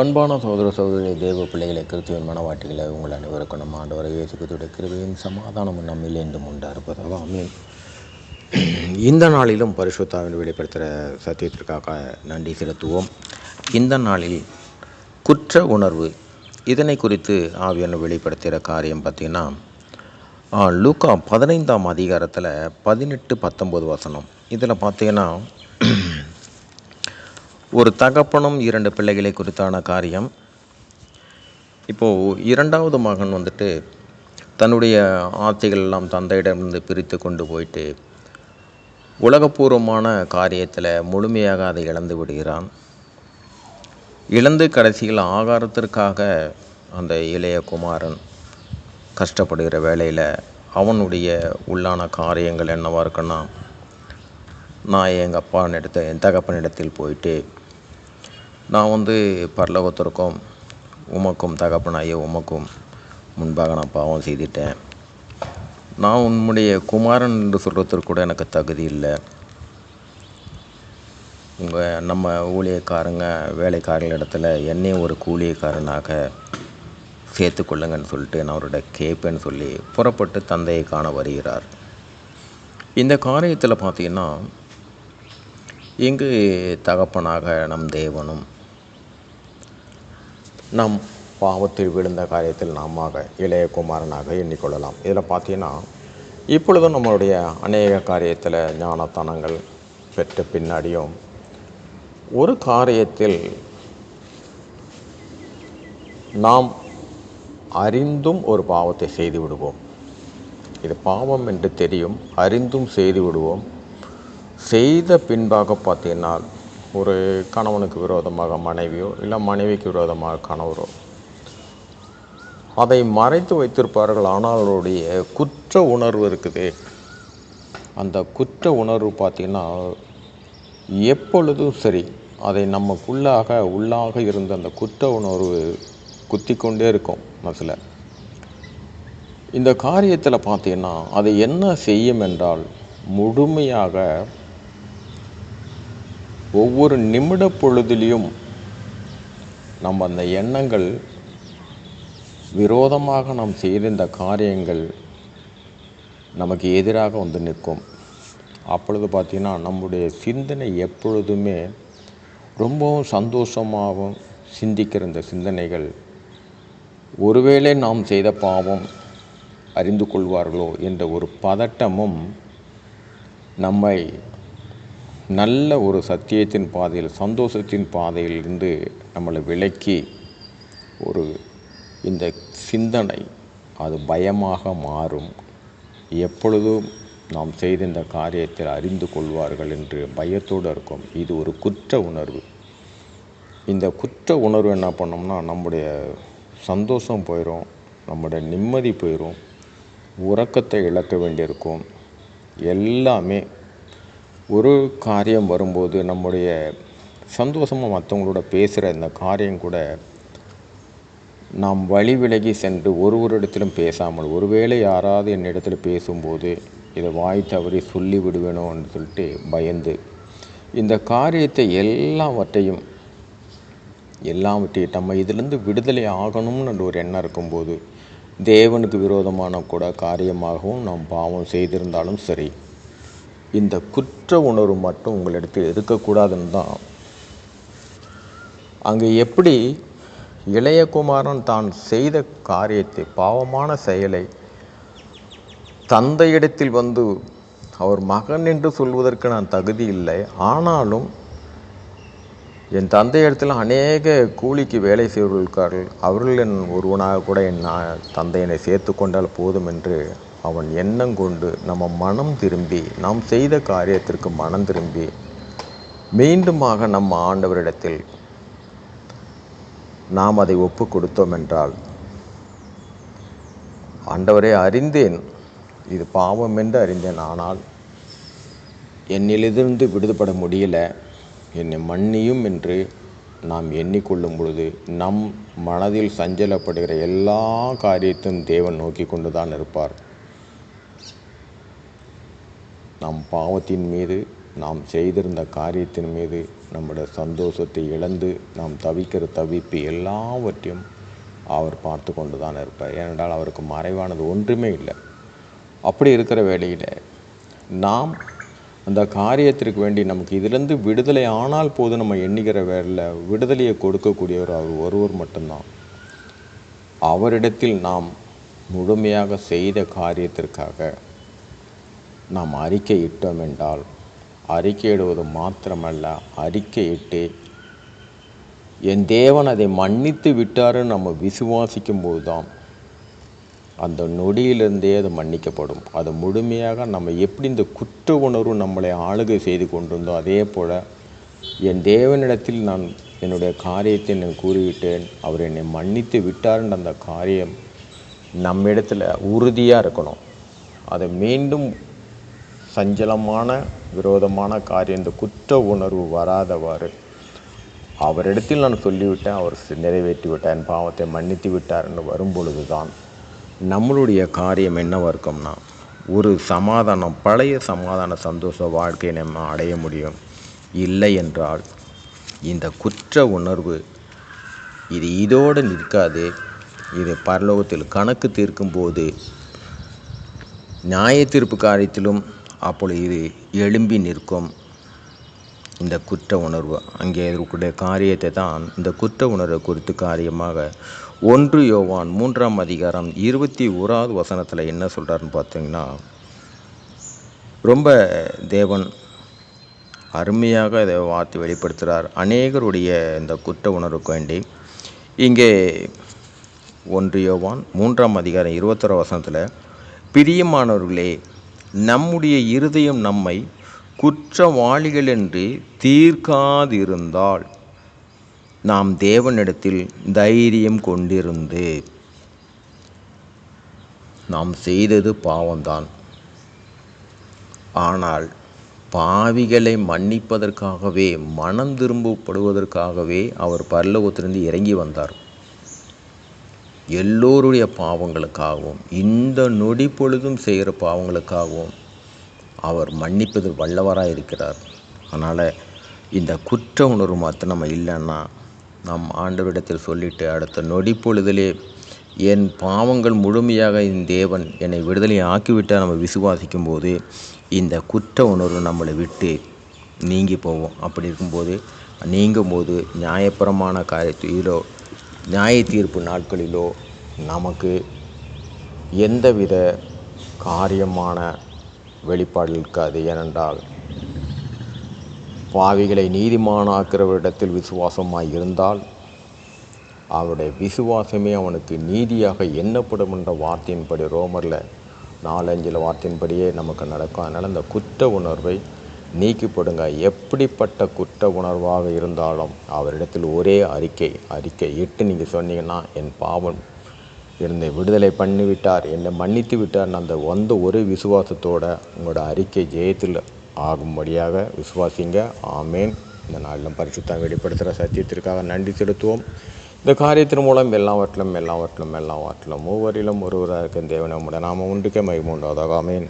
அன்பான சகோதர சகோதரி தேவ பிள்ளைகளை கிறிஸ்துவின் மனவாட்டிகளை உங்கள் அனைவருக்கும் நம்ம ஆண்டவரை இயேசு கிருபையும் சமாதானமும் நம்மில் என்றும் உண்டா இருப்பதாக ஆமென். இந்த நாளிலும் பரிசுத்தாவின் வெளிப்படுத்துகிற சத்தியத்திற்காக நன்றி செலுத்துவோம். இந்த நாளில் குற்ற உணர்வு இதனை குறித்து ஆவியான வெளிப்படுத்துகிற காரியம் பார்த்திங்கன்னா லூக்கா பதினைந்தாம் அதிகாரத்தில் பதினெட்டு பத்தொம்போது வசனம். இதில் பார்த்திங்கன்னா ஒரு தகப்பனும் இரண்டு பிள்ளைகளை குறித்தான காரியம். இப்போது இரண்டாவது மகன் வந்துட்டு தன்னுடைய ஆசைகள் எல்லாம் தந்தையிடமிருந்து பிரித்து கொண்டு போயிட்டு உலகப்பூர்வமான காரியத்தில் முழுமையாக அதை இழந்து விடுகிறான். இழந்து கடைசியில் ஆகாரத்திற்காக அந்த இளைய குமாரன் கஷ்டப்படுகிற வேளையில் அவனுடைய உள்ளான காரியங்கள் என்னவாக இருக்குன்னா நான் எங்கள் அப்பானிடத்த என் தகப்பனிடத்தில் போயிட்டு நான் வந்து பரலோகத்திற்கும் உமக்கும் தகப்பனாகிய உமக்கும் முன்பாக நான் பாவம் செய்துட்டேன். நான் உன்னுடைய குமாரன் என்று சொல்கிறதுக்கு கூட எனக்கு தகுதி இல்லை. உங்கள் நம்ம ஊழியக்காரங்க வேலைக்காரர்கள் இடத்துல என்னையும் ஒரு கூலியக்காரனாக சேர்த்துக்கொள்ளுங்கன்னு சொல்லிட்டு நான் அவரோட கேட்பேன்னு சொல்லி புறப்பட்டு தந்தையை காண வருகிறார். இந்த காரியத்தில் பார்த்தீங்கன்னா இங்கு தகப்பனாக நம் தேவனும் நம் பாவத்தில் விழுந்த காரியத்தில் நாம இளைய குமாரனாக எண்ணிக்கொள்ளலாம். இதில் பார்த்தீங்கன்னா இப்பொழுதும் நம்மளுடைய அநேக காரியத்தில் ஞானத்தனங்கள் பெற்ற பின்னாடியும் ஒரு காரியத்தில் நாம் அறிந்தும் ஒரு பாவத்தை செய்து விடுவோம். இது பாவம் என்று தெரியும் அறிந்தும் செய்து விடுவோம். செய்த பின்பாக பார்த்தீங்கன்னா ஒரு கணவனுக்கு விரோதமாக மனைவியோ இல்லை மனைவிக்கு விரோதமாக கணவரோ அதை மறைத்து வைத்திருப்பார்கள். ஆனால் அவருடைய குற்ற உணர்வு இருக்குது. அந்த குற்ற உணர்வு பார்த்தீங்கன்னா எப்பொழுதும் சரி அதை நமக்குள்ளாக உள்ளாக இருந்த அந்த குற்ற உணர்வு குத்தி கொண்டே இருக்கும் மனசில். இந்த காரியத்தில் பார்த்தீங்கன்னா அதை என்ன செய்யும் என்றால் முழுமையாக ஒவ்வொரு நிமிட பொழுதிலையும் நம்ம அந்த எண்ணங்கள் விரோதமாக நாம் செய்த இந்த காரியங்கள் நமக்கு எதிராக வந்து நிற்கும். அப்பொழுது பார்த்திங்கன்னா நம்முடைய சிந்தனை எப்பொழுதுமே ரொம்பவும் சந்தோஷமாகவும் சிந்திக்கிற இந்த சிந்தனைகள் ஒருவேளை நாம் செய்த பாவம் அறிந்து கொள்வார்களோ என்ற ஒரு பதட்டமும் நம்மை நல்ல ஒரு சத்தியத்தின் பாதையில் சந்தோஷத்தின் பாதையிலிருந்து நம்மளை விலக்கி ஒரு இந்த சிந்தனை அது பயமாக மாறும். எப்பொழுதும் நாம் செய்த இந்த காரியத்தில் அறிந்து கொள்வார்கள் என்று பயத்தோடு இருக்கும். இது ஒரு குற்ற உணர்வு. இந்த குற்ற உணர்வு என்ன பண்ணோம்னா நம்முடைய சந்தோஷம் போயிடும் நம்முடைய நிம்மதி போயிடும் உறக்கத்தை இழக்க வேண்டியிருக்கும். எல்லாமே ஒரு காரியம் வரும்போது நம்முடைய சந்தோஷமாக மற்றவங்களோட பேசுகிற இந்த காரியம் கூட நாம் வழி விலகி சென்று ஒருவரிடத்திலும் பேசாமல் ஒருவேளை யாராவது என்னிடத்தில் பேசும்போது இதை வாய் தவறி சொல்லி விடுவேனோன்னு சொல்லிட்டு பயந்து இந்த காரியத்தை எல்லாவற்றையும் எல்லாவற்றையும் நம்ம இதிலிருந்து விடுதலை ஆகணும்னு ஒரு எண்ணம் இருக்கும்போது தேவனுக்கு விரோதமான கூட காரியமாகவும் நாம் பாவம் செய்திருந்தாலும் சரி இந்த குற்ற உணர்வு மட்டும் உங்களிடத்தில் இருக்கக்கூடாதுன்னு தான். அங்கே எப்படி இளையகுமாரன் தான் செய்த காரியத்தை பாவமான செயலை தந்தையிடத்தில் வந்து அவர் மகன் என்று சொல்வதற்கு நான் தகுதி இல்லை. ஆனாலும் என் தந்தையிடத்தில் அநேக கூலிக்கு வேலை செய்வர்கள் அவர்கள் என் ஒருவனாக கூட என் நான் தந்தையனை சேர்த்து கொண்டால் போதும் என்று அவன் எண்ணம் கொண்டு நம்ம மனம் திரும்பி நாம் செய்த காரியத்திற்கு மனம் திரும்பி மீண்டுமாக நம்ம ஆண்டவரிடத்தில் நாம் அதை ஒப்பு கொடுத்தோம் என்றால் ஆண்டவரே அறிந்தேன் இது பாவம் என்று அறிந்தேன் ஆனால் என்னிலிருந்து விடுதப்பட முடியல. என்னை மன்னியும் என்று நாம் எண்ணிக்கொள்ளும் பொழுது நம் மனதில் சஞ்சலப்படுகிற எல்லா காரியத்தையும் தேவன் நோக்கி கொண்டு தான் இருப்பார். நம் பாவத்தின் மீது நாம் செய்திருந்த காரியத்தின் மீது நம்முடைய சந்தோஷத்தை இழந்து நாம் தவிக்கிற தவிப்பு எல்லாவற்றையும் அவர் பார்த்து கொண்டு தான் இருப்பார். ஏனென்றால் அவருக்கு மறைவானது ஒன்றுமே இல்லை. அப்படி இருக்கிற வேளையில் நாம் அந்த காரியத்திற்கு வேண்டி நமக்கு இதிலிருந்து விடுதலை ஆனால் போது நம்ம எண்ணுகிற வேலையில் விடுதலையை கொடுக்கக்கூடியவர் அவர் ஒருவர் மட்டும்தான். அவரிடத்தில் நாம் முழுமையாக செய்த காரியத்திற்காக நாம் அறிக்கையிட்டோம் என்றால் அறிக்கையிடுவது மாத்திரமல்ல அறிக்கையிட்டு என் தேவன் அதை மன்னித்து விட்டாருன்னு நம்ம விசுவாசிக்கும் போது தான் அந்த நொடியிலிருந்தே அது மன்னிக்கப்படும். அது முழுமையாக நம்ம எப்படி இந்த குற்ற உணர்வு நம்மளை ஆளுகை செய்து கொண்டிருந்தோ அதே போல் என் தேவனிடத்தில் நான் என்னுடைய காரியத்தை நான் கூறிவிட்டேன் அவர் என்னை மன்னித்து விட்டார்ன்ற அந்த காரியம் நம்மிடத்தில் உறுதியாக இருக்கணும். அதை மீண்டும் சஞ்சலமான விரோதமான காரியம் இந்த குற்ற உணர்வு வராதவாறு அவரிடத்தில் நான் சொல்லிவிட்டேன் அவர் நிறைவேற்றி விட்டார் என் பாவத்தை மன்னித்து விட்டார்னு வரும்பொழுது தான் நம்மளுடைய காரியம் என்ன இருக்கும்னா ஒரு சமாதானம் பழைய சமாதான சந்தோஷ வாழ்க்கையை நம்ம அடைய முடியும். இல்லை என்றால் இந்த குற்ற உணர்வு இது இதோடு நிற்காது. இது பரலோகத்தில் கணக்கு தீர்க்கும்போது நியாய தீர்ப்பு காரியத்திலும் அப்பொழுது இது எழும்பி நிற்கும். இந்த குற்ற உணர்வு. அங்கே இருக்கக்கூடிய காரியத்தை தான் இந்த குற்ற உணர்வை குறித்து காரியமாக ஒன்று யோவான் மூன்றாம் அதிகாரம் இருபத்தி ஓராவது வசனத்தில் என்ன சொல்கிறாருன்னு பார்த்தீங்கன்னா ரொம்ப தேவன் அருமையாக இதை வார்த்தை வெளிப்படுத்துகிறார் அநேகருடைய இந்த குற்ற உணர்வுக்கு வேண்டி. இங்கே ஒன்று யோவான் மூன்றாம் அதிகாரம் இருபத்தொரு வசனத்தில் பிரியமானவர்களே நம்முடைய இருதயம் நம்மை குற்றவாளிகள் என்று தீர்க்காதிருந்தால் நாம் தேவனிடத்தில் தைரியம் கொண்டிருந்து நாம் செய்தது பாவம்தான். ஆனால் பாவிகளை மன்னிப்பதற்காகவே மனம் திரும்பப்படுவதற்காகவே அவர் பரலோகத்திலிருந்து இறங்கி வந்தார். எல்லோருடைய பாவங்களுக்காகவும் இந்த நொடி பொழுதும் செய்கிற பாவங்களுக்காகவும் அவர் மன்னிப்பதில் வல்லவராக இருக்கிறார். அதனால் இந்த குற்ற உணர்வு மாற்ற நம்ம இல்லைன்னா நம் ஆண்டவரிடத்தில் சொல்லிட்டு அடுத்த நொடி பொழுதிலே என் பாவங்கள் முழுமையாக என் தேவன் என்னை விடுதலை ஆக்கிவிட்டால் நம்ம விசுவாசிக்கும் போது இந்த குற்ற உணர்வு நம்மளை விட்டு நீங்கி போவோம். அப்படி இருக்கும்போது நீங்கும் போது நியாயபரமான காரியத்திலோ நியாய தீர்ப்பு நாட்களிலோ நமக்கு எந்தவித காரியமான வெளிப்பாடு இருக்காது. ஏனென்றால் பாவிகளை நீதிமானாக்கிறவரிடத்தில் விசுவாசமாக இருந்தால் அவருடைய விசுவாசமே அவனுக்கு நீதியாக எண்ணப்படும் என்ற வார்த்தையின்படி ரோமரில் நாலஞ்சில் வார்த்தையின்படியே நமக்கு நடக்கும். அதனால் அந்த குற்ற உணர்வை நீக்கிப்படுங்க எப்படிப்பட்ட குற்ற உணர்வாக இருந்தாலும் அவரிடத்தில் ஒரே அறிக்கை அறிக்கை இட்டு நீங்கள் சொன்னீங்கன்னா என் பாவம் என்னை விடுதலை பண்ணிவிட்டார். என்னை மன்னித்து விட்டார் அந்த வந்த ஒரு விசுவாசத்தோட உங்களோட அறிக்கை ஜெயத்தில் ஆகும்படியாக விசுவாசிங்க. ஆமேன். இந்த நாளிலும் பரிசுத்தான் வெளிப்படுத்துகிற சத்தியத்திற்காக நன்றி செலுத்துவோம். இந்த காரியத்தின் மூலம் எல்லாவற்றிலும் எல்லாவற்றிலும் எல்லாவற்றிலும் மூவரிலும் ஒருவராக இருக்கும் தேவனை உடைய நாம உண்டுக்கே மகிமுண்டாதாக ஆமேன்.